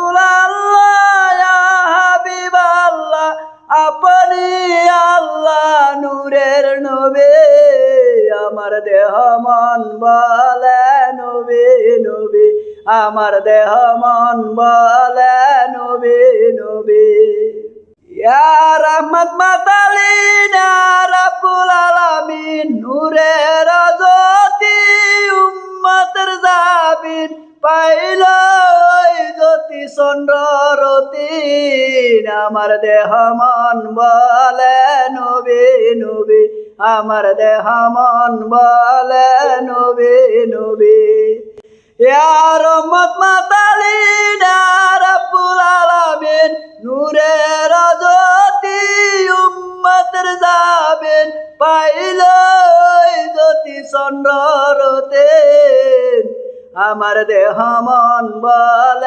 রাসূলাল্লাহ, ইয়া হাবিবাল্লাহ, আপনি আল্লাহ নূরের নবী, আমার দেহ মন বলে নবী নবী, আমার দেহ মন বলে নবী নবী। ইয়া রহমত মাতালিন ইয়া রাব্বুল আলামিন, নূরের জ্যোতি উম্মতের জাবিন, পাইল জ্যোতি চন্দ্ররতি, আমার দেহ মন বলে নবী নবী। আমার দেহ মন বলে নবী নবী। ইয়া রহমত মাতালিন ইয়া রাব্বুল আলামিন, নূরের জ্যোতি উম্মতের যাবেন পাইল জ্যোতি চন্দ্ররতে আমার দেহ মন বলে